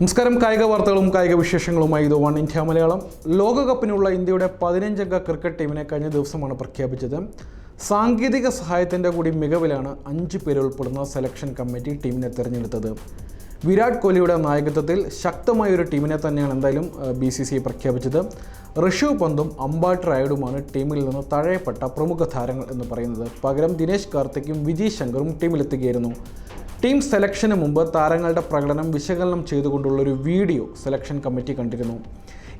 നമസ്കാരം. കായിക വാർത്തകളും കായിക വിശേഷങ്ങളുമായി ഇത് വൺ ഇന്ത്യ മലയാളം. ലോകകപ്പിനുള്ള ഇന്ത്യയുടെ പതിനഞ്ചംഗ ക്രിക്കറ്റ് ടീമിനെ കഴിഞ്ഞ ദിവസമാണ് പ്രഖ്യാപിച്ചത്. സാങ്കേതിക സഹായത്തിന്റെ കൂടി മികവിലാണ് അഞ്ച് പേരുൾപ്പെടുന്ന സെലക്ഷൻ കമ്മിറ്റി ടീമിനെ തിരഞ്ഞെടുത്തത്. വിരാട് കോഹ്ലിയുടെ നായകത്വത്തിൽ ശക്തമായ ഒരു ടീമിനെ തന്നെയാണ് എന്തായാലും ബി സി സി പ്രഖ്യാപിച്ചത്. ഋഷഭ് പന്തും അംബാട്ട് റായുഡുമാണ് ടീമിൽ നിന്ന് തഴയപ്പെട്ട പ്രമുഖ താരങ്ങൾ എന്ന് പറയുന്നത്. പകരം ദിനേശ് കാർത്തിക്കും വിജയ് ശങ്കറും ടീമിലെത്തുകയായിരുന്നു. ടീം സെലക്ഷന് മുമ്പ് താരങ്ങളുടെ പ്രകടനം വിശകലനം ചെയ്തുകൊണ്ടുള്ള ഒരു വീഡിയോ സെലക്ഷൻ കമ്മിറ്റി കണ്ടിരുന്നു.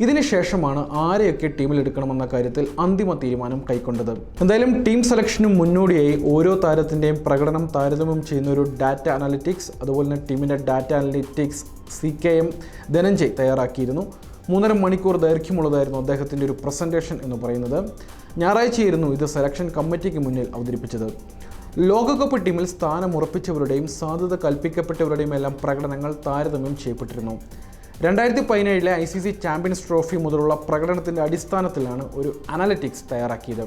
ഇതിനുശേഷമാണ് ആരെയൊക്കെ ടീമിലെടുക്കണമെന്ന കാര്യത്തിൽ അന്തിമ തീരുമാനം കൈക്കൊണ്ടത്. എന്തായാലും ടീം സെലക്ഷന് മുന്നോടിയായി ഓരോ താരത്തിന്റെയും പ്രകടനം താരതമ്യം ചെയ്യുന്ന ഒരു ഡാറ്റ അനാലിറ്റിക്സ് അതുപോലെ തന്നെ ടീമിന്റെ data analytics C K M Dhananjay തയ്യാറാക്കിയിരുന്നു. മൂന്നര മണിക്കൂർ ദൈർഘ്യമുള്ളതായിരുന്നു അദ്ദേഹത്തിന്റെ ഒരു പ്രസന്റേഷൻ എന്ന് പറയുന്നത്. ഞായറാഴ്ചയായിരുന്നു ഇത് സെലക്ഷൻ കമ്മിറ്റിക്ക് മുന്നിൽ അവതരിപ്പിച്ചത്. ലോകകപ്പ് ടീമിൽ സ്ഥാനം ഉറപ്പിച്ചവരുടെയും സാധ്യത കൽപ്പിക്കപ്പെട്ടവരുടെയും എല്ലാം പ്രകടനങ്ങൾ താരതമ്യം ചെയ്യപ്പെട്ടിരുന്നു. രണ്ടായിരത്തി പതിനേഴിലെ I C C champions trophy മുതലുള്ള പ്രകടനത്തിന്റെ അടിസ്ഥാനത്തിലാണ് ഒരു അനാലിറ്റിക്സ് തയ്യാറാക്കിയത്.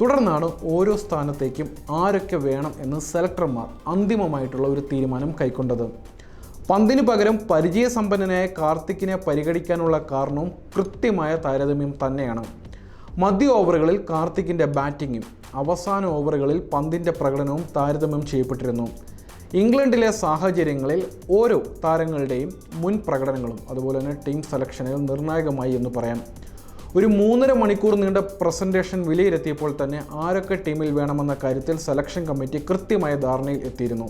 തുടർന്നാണ് ഓരോ സ്ഥാനത്തേക്കും ആരൊക്കെ വേണം എന്ന് സെലക്ടർമാർ അന്തിമമായിട്ടുള്ള ഒരു തീരുമാനം കൈക്കൊണ്ടത്. പന്തിന് പകരം പരിചയസമ്പന്നനായ കാർത്തിക്കിനെ പരിഗണിക്കാനുള്ള കാരണവും കൃത്യമായ താരതമ്യം തന്നെയാണ്. മധ്യ ഓവറുകളിൽ കാർത്തിക്കിന്റെ ബാറ്റിങ്ങും അവസാന ഓവറുകളിൽ പന്തിന്റെ പ്രകടനവും താരതമ്യം ചെയ്യപ്പെട്ടിരുന്നു. ഇംഗ്ലണ്ടിലെ സാഹചര്യങ്ങളിൽ ഓരോ താരങ്ങളുടെയും മുൻ പ്രകടനങ്ങളും അതുപോലെ തന്നെ ടീം സെലക്ഷനിൽ നിർണായകമായി എന്ന് പറയാം. ഒരു മൂന്നര മണിക്കൂർ നീണ്ട പ്രസന്റേഷൻ വിലയിരുത്തിയപ്പോൾ തന്നെ ആരൊക്കെ ടീമിൽ വേണമെന്ന കാര്യത്തിൽ സെലക്ഷൻ കമ്മിറ്റി കൃത്യമായ ധാരണയിൽ എത്തിയിരുന്നു.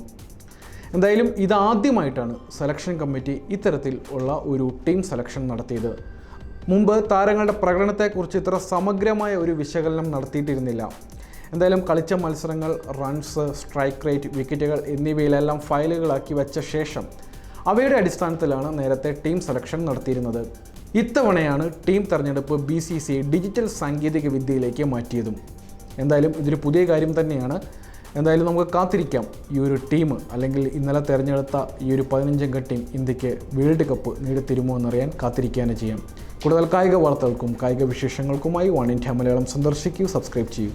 എന്തായാലും ഇതാദ്യമായിട്ടാണ് സെലക്ഷൻ കമ്മിറ്റി ഇത്തരത്തിൽ ഉള്ള ഒരു ടീം സെലക്ഷൻ നടത്തിയത്. മുമ്പ് താരങ്ങളുടെ പ്രകടനത്തെക്കുറിച്ച് ഇത്ര സമഗ്രമായ ഒരു വിശകലനം നടത്തിയിട്ടിരുന്നില്ല. എന്തായാലും കളിച്ച മത്സരങ്ങൾ റൺസ് സ്ട്രൈക്ക് റേറ്റ് വിക്കറ്റുകൾ എന്നിവയിലെല്ലാം ഫയലുകളാക്കി വെച്ച ശേഷം അവയുടെ അടിസ്ഥാനത്തിലാണ് നേരത്തെ ടീം സെലക്ഷൻ നടത്തിയിരുന്നത്. ഇത്തവണയാണ് ടീം തെരഞ്ഞെടുപ്പ് ബി സി സി ഡിജിറ്റൽ സാങ്കേതിക വിദ്യയിലേക്ക് മാറ്റിയതും. എന്തായാലും ഇതൊരു പുതിയ കാര്യം തന്നെയാണ്. എന്തായാലും നമുക്ക് കാത്തിരിക്കാം. ഈ ഒരു ടീം അല്ലെങ്കിൽ ഇന്നലെ തിരഞ്ഞെടുത്ത ഈ ഒരു പതിനഞ്ചംഗ ടീം ഇന്ത്യയ്ക്ക് വേൾഡ് കപ്പ് നേടിത്തരുമോ എന്നറിയാൻ കാത്തിരിക്കുകയാണ് ചെയ്യാം. കൂടുതൽ കായിക വാർത്തകൾക്കും കായിക വിശേഷങ്ങൾക്കുമായി വൺ ഇന്ത്യ മലയാളം സന്ദർശിക്കൂ സബ്സ്ക്രൈബ് ചെയ്യൂ.